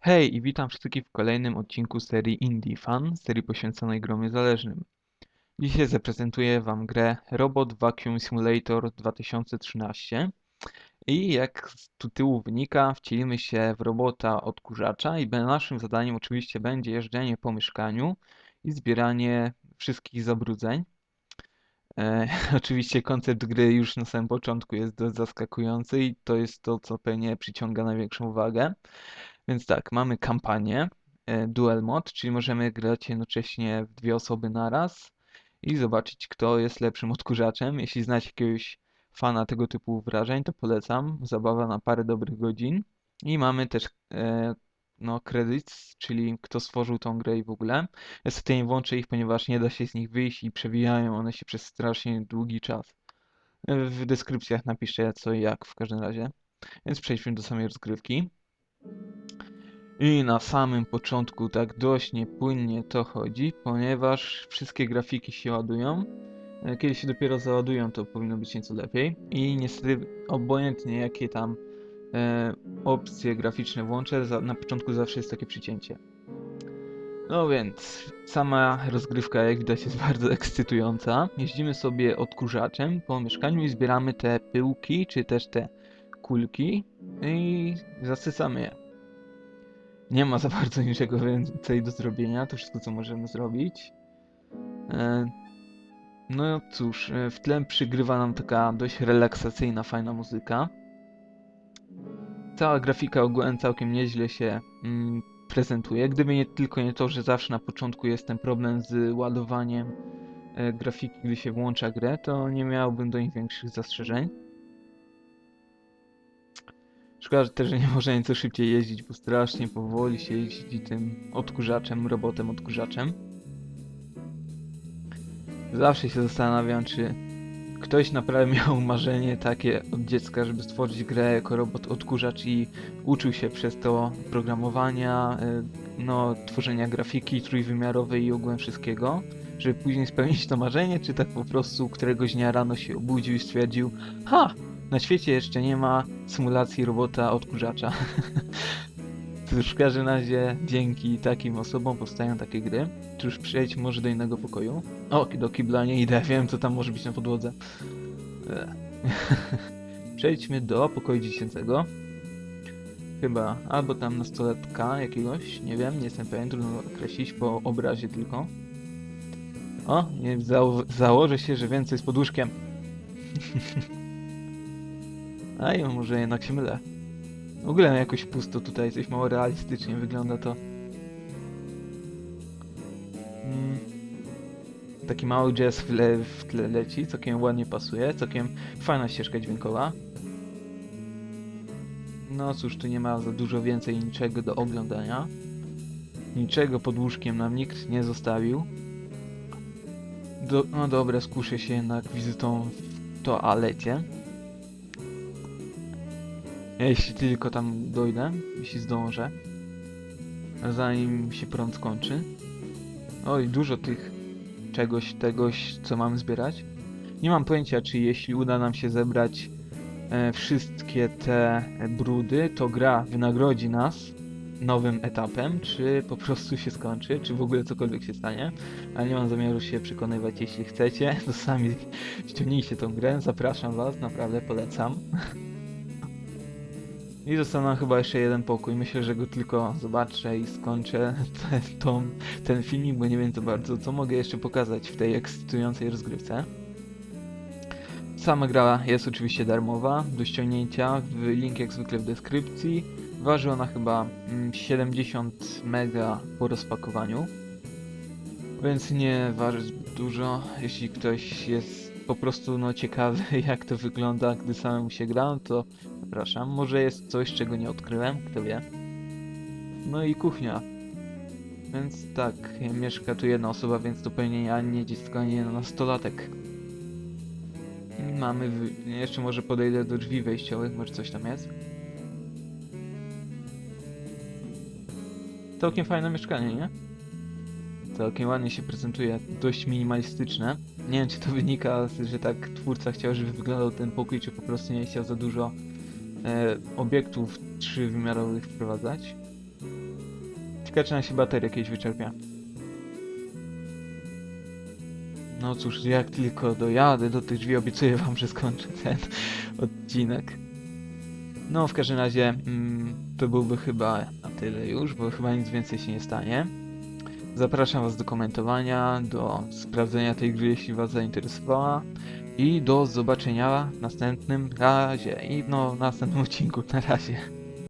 Hej i witam wszystkich w kolejnym odcinku serii Indie Fan, serii poświęconej grom niezależnym. Dzisiaj zaprezentuję Wam grę Robot Vacuum Simulator 2013 i jak z tytułu wynika, wcielimy się w robota odkurzacza i naszym zadaniem oczywiście będzie jeżdżenie po mieszkaniu i zbieranie wszystkich zabrudzeń. E, oczywiście koncept gry już na samym początku jest dość zaskakujący i to jest to, co pewnie przyciąga największą uwagę. Więc tak, mamy kampanię e, Dual Mod, czyli możemy grać jednocześnie w dwie osoby naraz i zobaczyć, kto jest lepszym odkurzaczem. Jeśli znacie jakiegoś fana tego typu wrażeń, to polecam. Zabawa na parę dobrych godzin. I mamy też e, no, credits, czyli kto stworzył tą grę i w ogóle. Sobie nie włączę ich, ponieważ nie da się z nich wyjść i przewijają one się przez strasznie długi czas. E, W deskrypcjach napiszę co i jak w każdym razie. Więc przejdźmy do samej rozgrywki. I na samym początku tak dość niepłynnie to chodzi, ponieważ wszystkie grafiki się ładują. E, Kiedy się dopiero załadują, to powinno być nieco lepiej. I niestety, obojętnie jakie tam e, opcje graficzne włączę, za, na początku zawsze jest takie przycięcie. No więc, sama rozgrywka, jak widać, jest bardzo ekscytująca. Jeździmy sobie odkurzaczem po mieszkaniu i zbieramy te pyłki, czy też te kulki i zasycamy je. Nie ma za bardzo niczego więcej do zrobienia, to wszystko co możemy zrobić. E, No cóż, e, w tle przygrywa nam taka dość relaksacyjna, fajna muzyka. Cała grafika ogółem całkiem nieźle się mm, prezentuje. Gdyby nie tylko nie to, że zawsze na początku jest ten problem z ładowaniem e, grafiki, gdy się włącza grę, to nie miałbym do nich większych zastrzeżeń. Szkoda że też, że nie można nieco szybciej jeździć, bo strasznie powoli się jeździ tym odkurzaczem, robotem odkurzaczem. Zawsze się zastanawiam, czy ktoś naprawdę miał marzenie takie od dziecka, żeby stworzyć grę jako robot odkurzacz i uczył się przez to programowania, y, no, tworzenia grafiki trójwymiarowej i ogółem wszystkiego, żeby później spełnić to marzenie, czy tak po prostu któregoś dnia rano się obudził i stwierdził, ha, na świecie jeszcze nie ma symulacji robota odkurzacza. Cóż, w każdym razie dzięki takim osobom powstają takie gry. Cóż, przejdźmy może do innego pokoju. O, do kibla nie idę, wiem co tam może być na podłodze. E. Przejdźmy do pokoju dziecięcego. Chyba, albo tam nastolatka jakiegoś, nie wiem, nie jestem pewien, trudno określić po obrazie tylko. O, nie, zało założę się, że więcej z pod łóżkiem. A i może jednak się mylę. W ogóle jakoś pusto tutaj, coś mało realistycznie wygląda to. Mm. Taki mały jazz w, w tle leci, całkiem ładnie pasuje, całkiem fajna ścieżka dźwiękowa. No cóż, tu nie ma za dużo więcej niczego do oglądania. Niczego pod łóżkiem nam nikt nie zostawił. Do, no dobra, skuszę się jednak wizytą w toalecie. Jeśli tylko tam dojdę, jeśli zdążę. Zanim się prąd skończy. Oj, dużo tych czegoś, tegoś, co mam zbierać. Nie mam pojęcia, czy jeśli uda nam się zebrać e, wszystkie te brudy, to gra wynagrodzi nas nowym etapem, czy po prostu się skończy, czy w ogóle cokolwiek się stanie. Ale nie mam zamiaru się przekonywać, jeśli chcecie, to sami ściągnijcie tą grę, zapraszam was, naprawdę polecam. I został nam chyba jeszcze jeden pokój. Myślę, że go tylko zobaczę i skończę ten, tą, ten filmik, bo nie wiem za bardzo, co mogę jeszcze pokazać w tej ekscytującej rozgrywce. Sama gra jest oczywiście darmowa, do ściągnięcia, link jak zwykle w deskrypcji. Waży ona chyba mm, 70 mega po rozpakowaniu, więc nie waży dużo. Jeśli ktoś jest po prostu no, ciekawy jak to wygląda, gdy samemu się gra, no to Zapraszam. Może jest coś, czego nie odkryłem, kto wie. No i kuchnia. Więc tak, mieszka tu jedna osoba, więc to pewnie ani nie dziecko, ani nastolatek. Mamy... Jeszcze może podejdę do drzwi wejściowych, może coś tam jest. Całkiem fajne mieszkanie, nie? Całkiem ładnie się prezentuje, dość minimalistyczne. Nie wiem, czy to wynika, że tak twórca chciał, żeby wyglądał ten pokój, czy po prostu nie chciał za dużo e, obiektów trzywymiarowych wprowadzać. Ciekawe, czy nam się bateria kiedyś wyczerpie. No cóż, jak tylko dojadę do tych drzwi, obiecuję wam, że skończę ten odcinek. No, w każdym razie, mm, to byłby chyba na tyle już, bo chyba nic więcej się nie stanie. Zapraszam was do komentowania, do sprawdzenia tej gry, jeśli was zainteresowała. I do zobaczenia w następnym razie. I no, w następnym odcinku. Na razie.